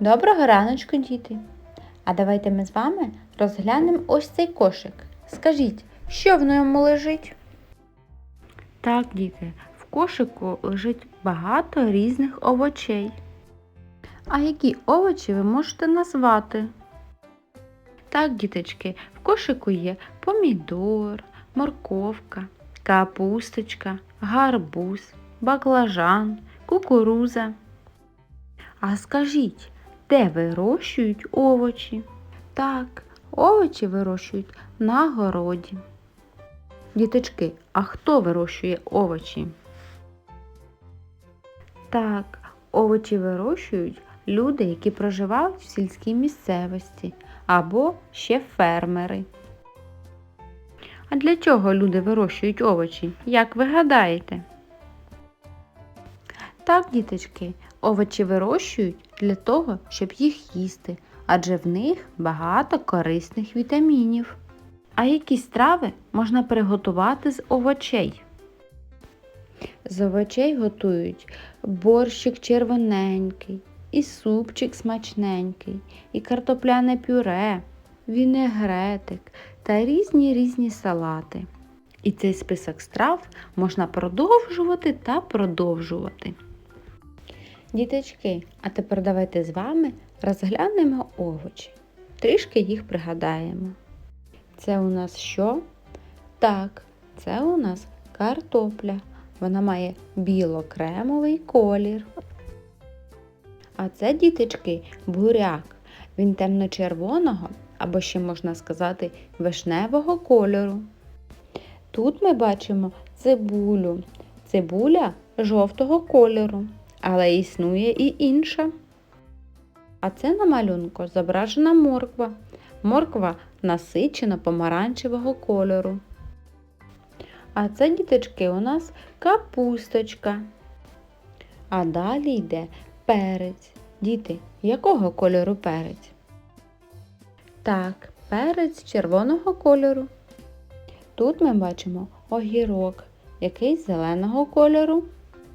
Доброго раночку, діти! А давайте ми з вами розглянемо ось цей кошик. Скажіть, що в ньому лежить? Так, діти, в кошику лежить багато різних овочей. А які овочі ви можете назвати? Так, діточки, в кошику є помідор, морковка, капусточка, гарбуз, баклажан, кукуруза. А скажіть, де вирощують овочі? Так, овочі вирощують на городі. Діточки, а хто вирощує овочі? Так, овочі вирощують люди, які проживають в сільській місцевості або ще фермери. А для чого люди вирощують овочі? Як ви гадаєте? Так, діточки, овочі вирощують для того, щоб їх їсти, адже в них багато корисних вітамінів. А які страви можна приготувати з овочей? З овочей готують борщик червоненький, і супчик смачненький, і картопляне пюре, вінегретик та різні різні салати. І цей список страв можна продовжувати та продовжувати. Діточки, а тепер давайте з вами розглянемо овочі. Трішки їх пригадаємо. Це у нас що? Так, це у нас картопля. Вона має біло-кремовий колір. А це, діточки, буряк. Він темно-червоного, або ще можна сказати, вишневого кольору. Тут ми бачимо цибулю. Цибуля жовтого кольору, але існує і інша. А це на малюнку зображена морква. Морква насичена помаранчевого кольору. А це, діточки, у нас капусточка. А далі йде перець. Діти, якого кольору перець? Так, перець червоного кольору. Тут ми бачимо огірок, який зеленого кольору,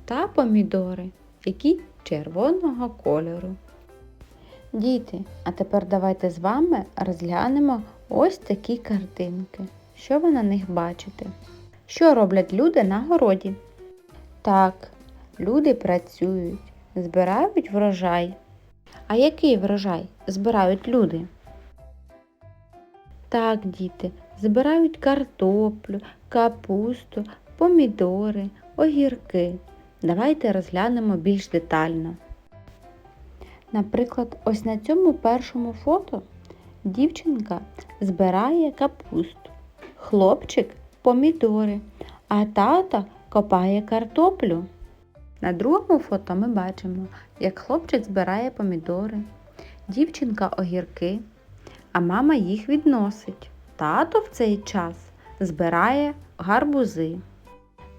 та помідори, які червоного кольору. Діти, а тепер давайте з вами розглянемо ось такі картинки. Що ви на них бачите? Що роблять люди на городі? Так, люди працюють, збирають врожай. А який врожай збирають люди? Так, діти, збирають картоплю, капусту, помідори, огірки. Давайте розглянемо більш детально. Наприклад, ось на цьому першому фото дівчинка збирає капусту, хлопчик помідори, а тато копає картоплю. На другому фото ми бачимо, як хлопчик збирає помідори, дівчинка огірки, а мама їх відносить. Тато в цей час збирає гарбузи.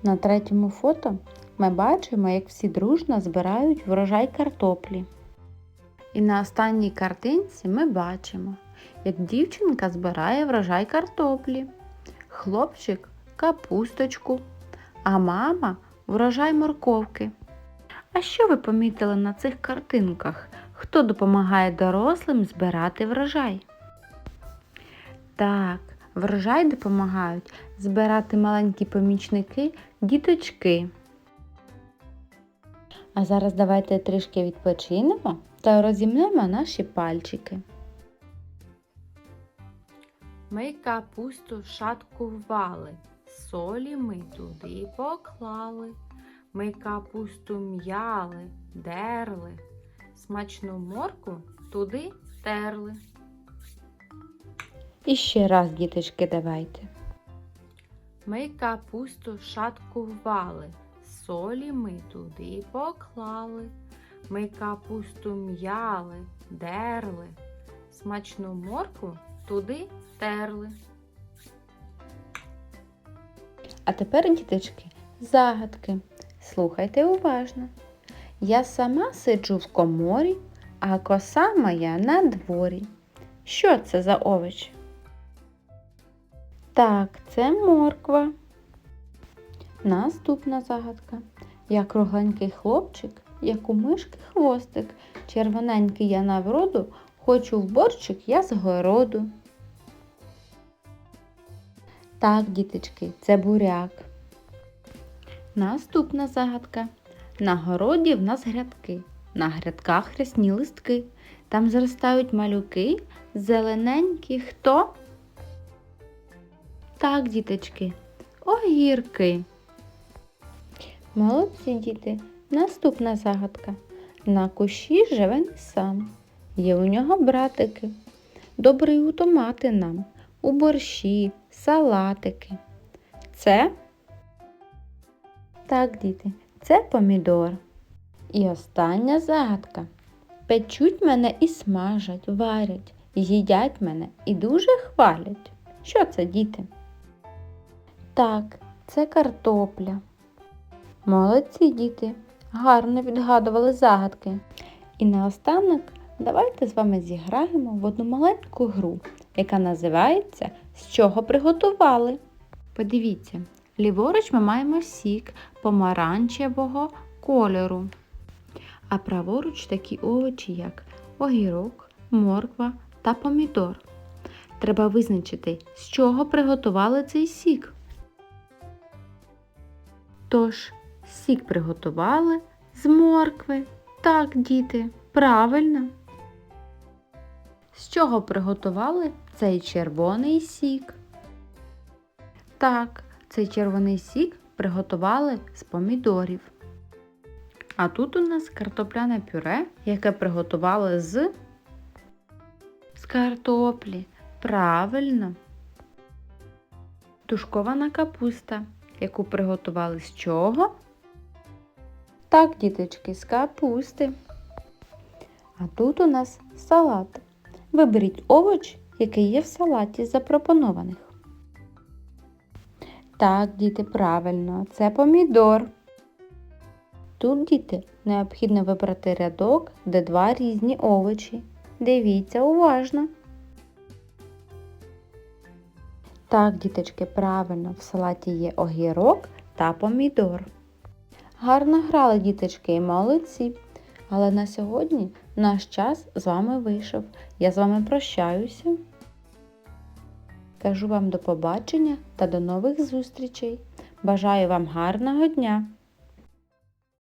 На третьому фото ми бачимо, як всі дружно збирають врожай картоплі. І на останній картинці ми бачимо, як дівчинка збирає врожай картоплі, хлопчик капусточку, а мама врожай морковки. А що ви помітили на цих картинках? Хто допомагає дорослим збирати врожай? Так, врожай допомагають збирати маленькі помічники, діточки. А зараз давайте трішки відпочинемо та розімнемо наші пальчики. Ми капусту шаткували, солі ми туди поклали. Ми капусту м'яли, дерли, смачну морку туди терли. І ще раз, діточки, давайте. Ми капусту шаткували, солі ми туди поклали. Ми капусту м'яли, дерли, смачну морку туди терли. А тепер, діточки, загадки. Слухайте уважно. Я сама сиджу в коморі, а коса моя на дворі. Що це за овоч? Так, це морква. Наступна загадка. Я кругленький хлопчик як у мишки хвостик. Червоненький я на вроду, хочу в борщик я з городу. Так, діточки, це буряк. Наступна загадка. На городі в нас грядки, на грядках рясні листки. Там зростають малюки, зелененькі хто? Так, діточки, огірки. Молодці діти. Наступна загадка. На кущі живе не сам. Є у нього братики. Добрий у томати нам, у борщі, салатики. Це? Так, діти, це помідор. І остання загадка. Печуть мене і смажать, варять, їдять мене і дуже хвалять. Що це, діти? Так, це картопля. Молодці діти, гарно відгадували загадки. І наостанок давайте з вами зіграємо в одну маленьку гру, яка називається З чого приготували. Подивіться, ліворуч ми маємо сік помаранчевого кольору, а праворуч такі овочі, як огірок, морква та помідор. Треба визначити, з чого приготували цей сік. Тож, сік приготували з моркви. Так, діти, правильно. З чого приготували цей червоний сік? Так, цей червоний сік приготували з помідорів. А тут у нас картопляне пюре, яке приготували з, з картоплі. Правильно. Тушкована капуста, яку приготували з чого? Так, діточки, з капусти. А тут у нас салат. Виберіть овоч, який є в салаті з запропонованих. Так, діти, правильно, це помідор. Тут, діти, необхідно вибрати рядок, де два різні овочі. Дивіться уважно. Так, діточки, правильно, в салаті є огірок та помідор. Гарно грали, діточки, і молодці. Але на сьогодні наш час з вами вийшов. Я з вами прощаюся. Кажу вам до побачення та до нових зустрічей. Бажаю вам гарного дня!